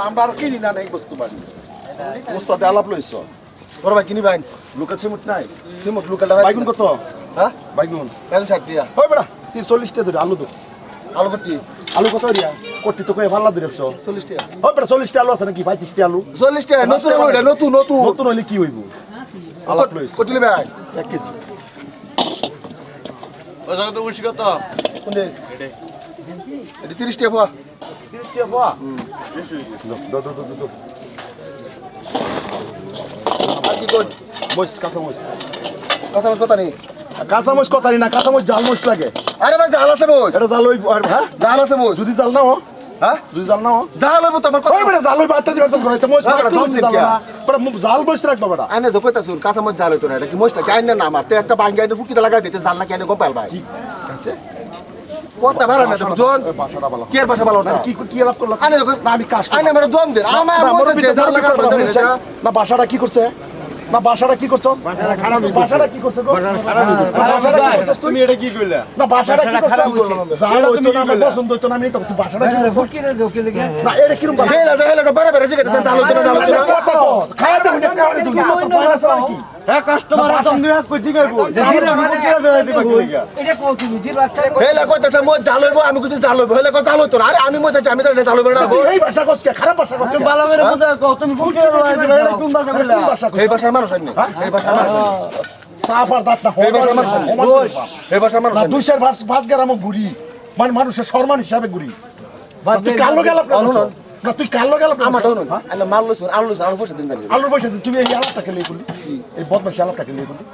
আমরা আর কিনি না নেই বস্তু বাড়ি উস্তাদে আলাপ লইছ বড় ভাই কিনি বাইন লুকা চিমুট নাই নিমক লোকালটা বাইগুন কত হ্যাঁ বাইগুন কেন ষাট দিয়া হয় বেড়া তিন চল্লিশটা ধরে আলু তো আলু কটি আলু কত রিয়া করতে তো কয়ে ভাল্লা ধরেছ চল্লিশ টাকা। হয় বেড়া চল্লিশটা আলু আছে নাকি পঁয়ত্রিশটা আলু চল্লিশ টাকা নতুন নতুন নতুন। নতুন হইলে কি হইব? আলাপ লইছ। কটিলি ভাই। এক কেজি। কোনটা? এটা। তিরিশ টাকা পোয়া। দাও দাও দাও দাও আর কি কোন মরিচ কাঁচা মরিচ কাঁচামাচ কথা নেই কাঁচা না কাঁচা জাল মরিচ লাগে। আরে ভাই জাল আছে মোজ এটা জাল হ্যাঁ? জাল আছে মোজ যদি জাল না হ হ্যাঁ? জাল হইব কথা বেটা হইব করে তো না। বেটা মু- জাল মরিচ রাখবা বেটা। আইনে তো কইতা শুন জাল হইতো না এটা কি মোজটা কি না মারতে একটা বাঙ্গি আইনে ফুকিতে লাগাই দিতে জাল না কি আইনে গোপাল ভাই? আছে কথা না জন বাসাটা ভালো। কি ভাষা ভালো না? কি কি আলাপ করলাম? আইনে না আমি কাজ আইনে আমার দম দেন। আমার মোজে জাল লাগাই না বাসাটা কি করছে? না বাসাটা কি করছ বাসাটা কি করছে বাসাটা কি করছ তুমি এটা কি করলে না বাসাটা কি করছ জাল তুমি না আমার পছন্দ হইতো না আমি তো বাসাটা কি করছ? না এটা কিরম বাসা হেলা যা হেলা জিগে জাল হইতো না জাল হইতো না কথা কও, খায়া পয়লা ছাড়া কি? হ্যাঁ কাস্টমার আসুন। দুই হাত কইছি গাইবো হেলা কইতাছে মোজ জাল হইব আমি কিছু জাল হইব। হেলা কই জাল হইতো না। আরে আমি মোজ আছি আমি তো জাল হইব না তুই এই ভাষা কস কে? খারাপ ভাষা কস কে? ভালো করে বুঝা কও তুমি ফুটে রওয়া দিবে এটা কোন ভাষা কইলা? কোন ভাষা কস? এই ভাষার মানুষ আমি এই ভাষার মানুষ সাফ দাঁত না, এই ভাষার মানুষ আমি সমান করে পা। এই ভাষার মানুষ না, আমি দুইশের ভাস- ভাস ঘুরি। মানে মানুষের সম্মান হিসাবে ঘুরি। তুই কালো না তুই কালো গেল আমার মাল আলু আলু পয়সা দিন জানি। আলুর পয়সা দিন, তুমি এই আলাপটা খেলে করলি। এই বদমাসি আলাপটা খেলে করলি।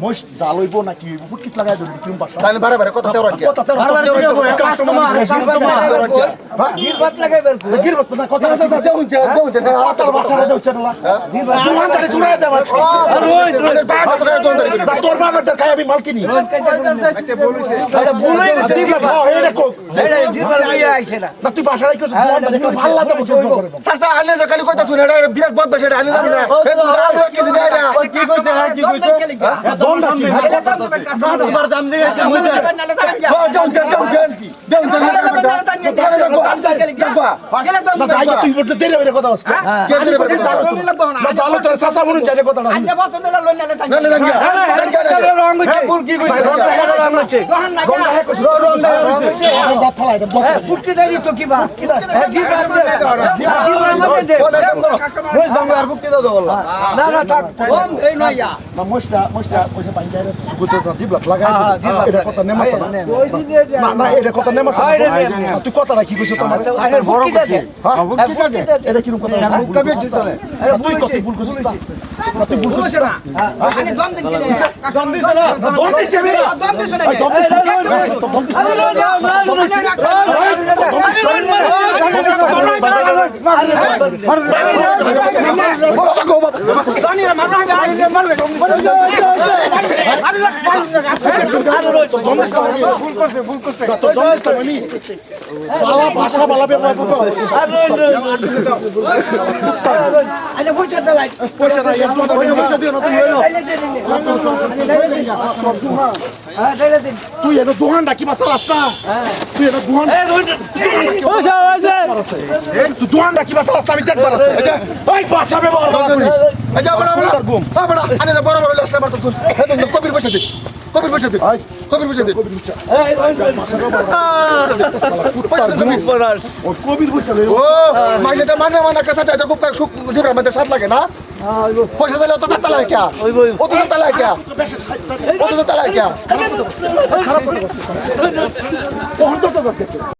মহিষ জাল হইব না কি হইব ফুটকিট লাগাই তাহলে বারে বারে কথা তেরা কি কথা তেরো- কি? কাস্টমার কাস্টমার, কাস্টমার হ্যাঁ? গিরবাত না, কথা না, কথা, যাও যাও দেওছে না দোকানদারি চুরাই দেওয়া না, তোর খাই আমি মাল কিনি দিবলা খাও, এই রে কোক। না, তুই দোকানদারি একটা ভালো লাগে বলছে, আনে যে খালি কথা শুনে এটা বিরাট বদ বেশে আনে না না কি কইছে হ্যাঁ কি কইছে দাম দিয়ে একটা মুজে ও যাও যাও যাও যাও যাও যাও না যাই গে, তুই বলতে দেরি হইরে কথা। না, তোর বলুন। নালে জাঙ্গিয়া হ্যাঁ ফুল কি কইছে? রংটা হ্যাঁ কইছে। এখন গদ ফেলাই দেন, গদ ফেলাই দেন। ওই বাংলা আর বুক দিতে দাও বললা না, মোষটা, মোষটা, মোষে পানি দেয় রে, সুগোতে তো জিবলাত লাগাই এটা কথা নেমাছে না। না, না, এটা কথা নেমাছে না। না, তুই কথাটা কি কইছিস তোমার? হ্যাঁ? এটা কিরম কথা? না, তুই কত ভুল করছিস না? না, তুই ভুল করছিস না? দম দিছে আমি। এই, দম দিছে। এই, দম দিছে। দম দিছে। দম দিছে না আমি। না, তোর দম দিছে না আমি। বালা ভাষা, বালা করতে হবে। পয়সা নাই, এক টাকা হইলে পয়সা দিও না, তুমি হইল। তুই এনে দোকানটা কি বাসা রাস্তা তুই এনে দোকান তুই দোকানটা কি বাসা রাস্তা আমি দেখবার আছে। ওই ভাষা ব্যবহার করা বড় বড় লাস্ট মারতো কবির পয়সা দে কবির পয়সা দে কবির পয়সা দে কবির পয়সা দে ও মাইটা মানা মানা কাসাটা এটা খুব সুখ জিবরা মধ্যে সাত লাগে না পয়সা দিলে অত তালা কে অত তালা কে অত তালা কে খারাপ খারাপ